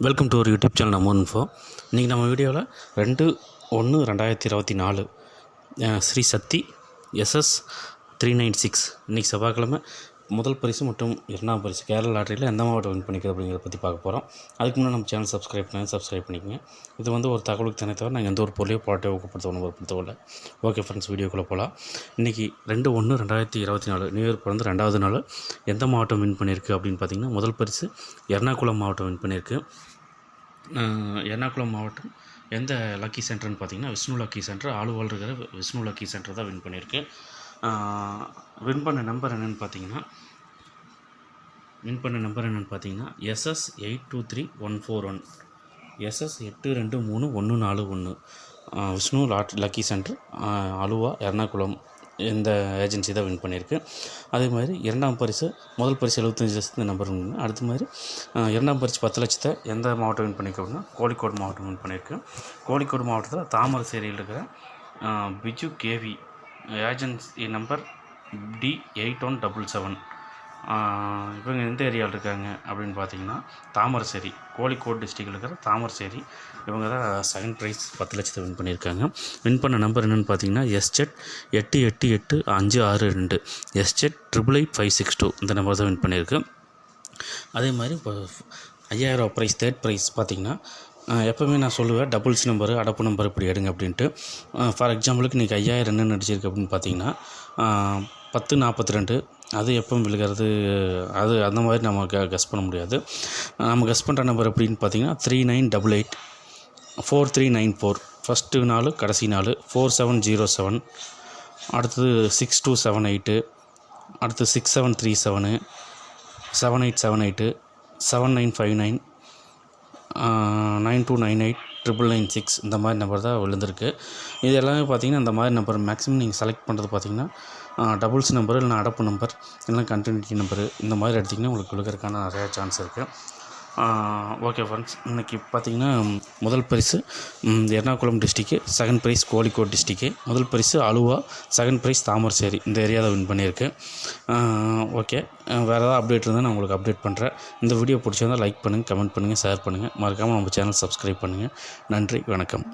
Welcome to ஒரு YouTube channel நம்ம info இன்றைக்கி நம்ம வீடியோவில் ரெண்டு ஒன்று ரெண்டாயிரத்தி இருபத்தி நாலு Sri Sakthi SS three nine six இன்றைக்கி செவ்வாய்க்கிழமை முதல் பரிசு மற்றும் இரண்டாம் பரிசு கேரளா லாட்டரியில் எந்த மாவட்டம் வின் பண்ணிக்கிறது அப்படிங்கிறத பற்றி பார்க்க போகிறோம் அதுக்கு முன்னாடி நம்ம சேனல் சப்ஸ்கிரைப் பண்ணி சப்ஸ்கிரைப் பண்ணிக்கங்க. இது வந்து ஒரு தகவலுக்கு தானே தவிர நாங்கள் எந்த ஒரு பொருளையோ பாட்டை ஊக்கப்படுத்த உணவுப்படுத்தவில்லை ஓகே ஃப்ரெண்ட்ஸ் வீடியோக்குள்ளே போகலாம் இன்றைக்கி ரெண்டு ஒன்று ரெண்டாயிரத்தி இருபத்தி நாலு நியூ இயர் பிறந்து ரெண்டாவது நாள் எந்த மாவட்டம் வின் பண்ணியிருக்கு அப்படின்னு பார்த்தீங்கன்னா முதல் பரிசு எர்ணாகுளம் மாவட்டம் வின் பண்ணியிருக்கு. எர்ணாகுளம் மாவட்டம் எந்த லக்கி சென்டர்னு பார்த்தீங்கன்னா விஷ்ணு லக்கி சென்டர் ஆளுவால் இருக்கிற விஷ்ணு லக்கி சென்டர் தான் வின் பண்ணியிருக்கு. வின் பண்ண நம்பர் என்னென்னு பார்த்தீங்கன்னா வின் பண்ண நம்பர் என்னென்னு பார்த்தீங்கன்னா SS eight two three one four one SS எட்டு ரெண்டு மூணு ஒன்று நாலு ஒன்று Vishnu lot lucky centre Aluva Ernakulam இந்த ஏஜென்சி தான் வின் பண்ணியிருக்கு. அதே மாதிரி இரண்டாம் பரிசு முதல் பரிசு எழுபத்தஞ்சு லட்சத்து நம்பர் ஒன்று அடுத்த மாதிரி இரண்டாம் பரிசு பத்து லட்சத்தை எந்த மாவட்டம் வின் பண்ணியிருக்கு அப்படின்னா கோழிக்கோடு மாவட்டம் வின் பண்ணியிருக்கு. கோழிக்கோடு மாவட்டத்தில் தாமரை சேரியில் இருக்கிற Biju KV agency number D eight one double seven. இவங்க எந்த ஏரியாவில் இருக்காங்க அப்படின்னு பார்த்தீங்கன்னா தாமரசேரி கோழிக்கோடு டிஸ்ட்ரிக்டில் இருக்கிற தாமரசேரி. இவங்க தான் செகண்ட் ப்ரைஸ் பத்து லட்சத்தை வின் பண்ணியிருக்காங்க. வின் பண்ண நம்பர் என்னென்னு பார்த்தீங்கன்னா எஸ்ஜெட் எட்டு எட்டு எட்டு அஞ்சு ஆறு ரெண்டு. SZ triple eight five six two இந்த நம்பர் தான் வின் பண்ணியிருக்கு. அதே மாதிரி இப்போ ஐயாயிரம் ப்ரைஸ் தேர்ட் ப்ரைஸ் பார்த்தீங்கன்னா எப்போவுமே நான் சொல்லுவேன் டபுள்ஸ் நம்பரு அடப்பு நம்பர் இப்படி எடுங்க அப்படின்ட்டு. ஃபார் எக்ஸாம்பிளுக்கு இன்றைக்கி ஐயாயிரம் என்ன நடிச்சிருக்கு அப்படின்னு பார்த்தீங்கன்னா பத்து நாற்பத்தி ரெண்டு அது எப்போ விழுகிறது அது அந்த மாதிரி நம்ம க கெஸ் பண்ண முடியாது. நம்ம கெஸ் பண்ணுற நம்பர் எப்படின்னு பார்த்தீங்கன்னா three nine double eight four three nine four first நாலு கடைசி நாலு ஃபோர் செவன் ஜீரோ செவன் அடுத்தது சிக்ஸ் டூ செவன் எயிட்டு அடுத்து six seven three seven seven eight seven eight seven nine five nine nine two nine eight triple nine six இந்த மாதிரி number தான் விழுந்திருக்கு. இது எல்லாமே பார்த்தீங்கன்னா இந்த மாதிரி நம்பர். மேக்ஸிமம் நீங்கள் செலக்ட் பண்ணுறது பார்த்தீங்கன்னா டபுள்ஸ் நம்பர் இல்லைனா அடப்பு நம்பர் இல்லைனா கண்டினியூட்டி நம்பரு இந்த மாதிரி எடுத்திங்கன்னா உங்களுக்கு விழுகிறதுக்கான நிறையா சான்ஸ் இருக்குது ஓகே ஃப்ரெண்ட்ஸ் இன்றைக்கி பார்த்தீங்கன்னா முதல் பரிசு எர்ணாகுளம் டிஸ்ட்ரிக்கு செகண்ட் ப்ரைஸ் கோழிக்கோட் டிஸ்ட்ரிக்கு முதல் பரிசு அலுவா செகண்ட் ப்ரைஸ் தாமரசேரி. இந்த ஏரியாவில் வின் பண்ணியிருக்கு. ஓகே வேறு ஏதாவது அப்டேட் இருந்தால் நான் உங்களுக்கு அப்டேட் பண்ணுறேன் இந்த வீடியோ பிடிச்சிருந்தால் லைக் பண்ணுங்கள் கமெண்ட் பண்ணுங்கள் ஷேர் பண்ணுங்கள் மறக்காமல் நம்ம சேனல் சப்ஸ்கிரைப் பண்ணுங்கள் நன்றி வணக்கம்.